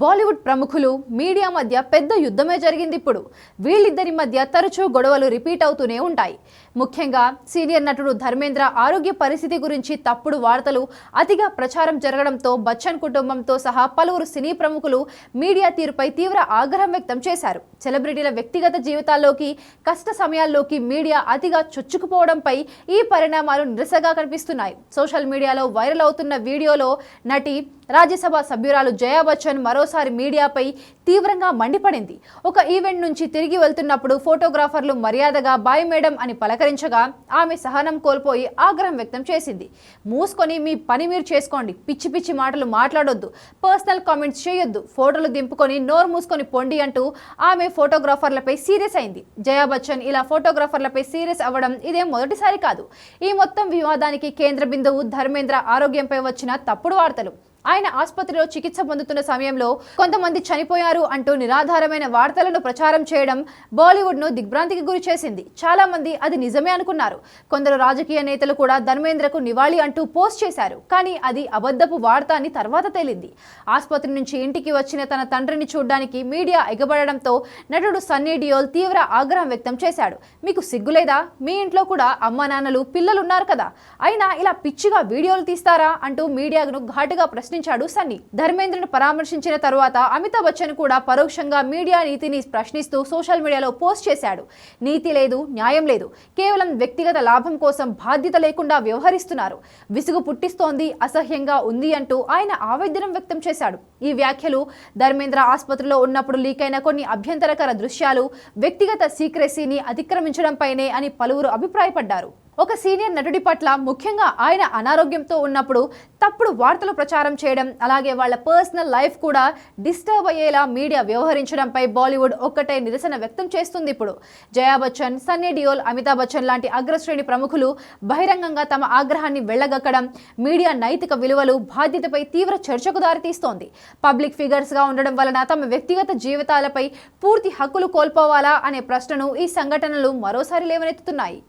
బాలీవుడ్ ప్రముఖులు మీడియా మధ్య పెద్ద యుద్ధమే జరిగింది ఇప్పుడు. వీళ్ళిద్దరి మధ్య తరచూ గొడవలు రిపీట్ అవుతూనే ఉంటాయి. ముఖ్యంగా సీనియర్ నటుడు ధర్మేంద్ర ఆరోగ్య పరిస్థితి గురించి తప్పుడు వార్తలు అతిగా ప్రచారం జరగడంతో బచ్చన్ కుటుంబంతో సహా పలువురు సినీ ప్రముఖులు మీడియా తీరుపై తీవ్ర ఆగ్రహం వ్యక్తం చేశారు. సెలబ్రిటీల వ్యక్తిగత జీవితాల్లోకి కష్ట సమయాల్లోకి మీడియా అతిగా చొచ్చుకుపోవడంపై ఈ పరిణామాలు నిరసగా కనిపిస్తున్నాయి. సోషల్ మీడియాలో వైరల్ అవుతున్న వీడియోలో నటి రాజ్యసభ సభ్యురాలు జయా బచ్చన్ మరోసారి మీడియాపై తీవ్రంగా మండిపడింది. ఒక ఈవెంట్ నుంచి తిరిగి వెళ్తున్నప్పుడు ఫోటోగ్రాఫర్లు మర్యాదగా బాయ్ మేడం అని పలకరించగా ఆమె సహనం కోల్పోయి ఆగ్రహం వ్యక్తం చేసింది. మూసుకొని మీ పని మీరు చేసుకోండి. పిచ్చి పిచ్చి మాటలు మాట్లాడొద్దు. పర్సనల్ కామెంట్స్ చేయొద్దు. ఫోటోలు దింపుకొని నోరు మూసుకొని పొండి అంటూ ఆమె ఫోటోగ్రాఫర్లపై సీరియస్ అయింది. జయా బచ్చన్ ఇలా ఫోటోగ్రాఫర్లపై సీరియస్ అవ్వడం ఇదేం మొదటిసారి కాదు. ఈ మొత్తం వివాదానికి కేంద్ర బిందువు ధర్మేంద్ర ఆరోగ్యంపై వచ్చిన తప్పుడు వార్తలు. ఆయన ఆసుపత్రిలో చికిత్స పొందుతున్న సమయంలో కొంతమంది చనిపోయారు అంటూ నిరాధారమైన వార్తలను ప్రచారం చేయడం బాలీవుడ్ను దిగ్భ్రాంతికి గురి చేసింది. చాలా మంది అది నిజమే అనుకున్నారు. కొందరు రాజకీయ నేతలు కూడా ధర్మేంద్రకు నివాళి అంటూ పోస్ట్ చేశారు. కానీ అది అబద్ధపు వార్త అని తర్వాత తేలింది. ఆసుపత్రి నుంచి ఇంటికి వచ్చిన తన తండ్రిని చూడడానికి మీడియా ఎగబడడంతో నటుడు సన్నీ డియోల్ తీవ్ర ఆగ్రహం వ్యక్తం చేశాడు. మీకు సిగ్గులేదా? మీ ఇంట్లో కూడా అమ్మ నాన్నలు పిల్లలు ఉన్నారు కదా. అయినా ఇలా పిచ్చిగా వీడియోలు తీస్తారా? అంటూ మీడియాను ఘాటుగా ప్రశ్నించాడు సన్నీ. ధర్మేంద్రను పరామర్శించిన తరువాత అమితాబ్ బచ్చన్ కూడా పరోక్షంగా మీడియా నీతిని ప్రశ్నిస్తూ సోషల్ మీడియాలో పోస్ట్ చేశాడు. నీతి లేదు న్యాయం లేదు. కేవలం వ్యక్తిగత లాభం కోసం బాధ్యత లేకుండా వ్యవహరిస్తున్నారు. విసుగు పుట్టిస్తోంది అసహ్యంగా ఉంది అంటూ ఆయన ఆవేదనం వ్యక్తం చేశాడు. ఈ వ్యాఖ్యలు ధర్మేంద్ర ఆసుపత్రిలో ఉన్నప్పుడు లీకైన కొన్ని అభ్యంతరకర దృశ్యాలు వ్యక్తిగత సీక్రెసీని అతిక్రమించడంపైనే అని పలువురు అభిప్రాయపడ్డారు. ఒక సీనియర్ నటుడి పట్ల ముఖ్యంగా ఆయన అనారోగ్యంతో ఉన్నప్పుడు తప్పుడు వార్తలు ప్రచారం చేయడం అలాగే వాళ్ళ పర్సనల్ లైఫ్ కూడా డిస్టర్బ్ అయ్యేలా మీడియా వ్యవహరించడంపై బాలీవుడ్ ఒక్కటే నిరసన వ్యక్తం చేస్తుంది ఇప్పుడు. జయా బచ్చన్ సన్నీ డియోల్ అమితాబ్ బచ్చన్ లాంటి అగ్రశ్రేణి ప్రముఖులు బహిరంగంగా తమ ఆగ్రహాన్ని వెళ్ళగక్కడం మీడియా నైతిక విలువలు బాధ్యతపై తీవ్ర చర్చకు దారితీస్తోంది. పబ్లిక్ ఫిగర్స్గా ఉండడం వలన తమ వ్యక్తిగత జీవితాలపై పూర్తి హక్కులు కోల్పోవాలా అనే ప్రశ్నను ఈ సంఘటనలు మరోసారి లేవనెత్తుతున్నాయి.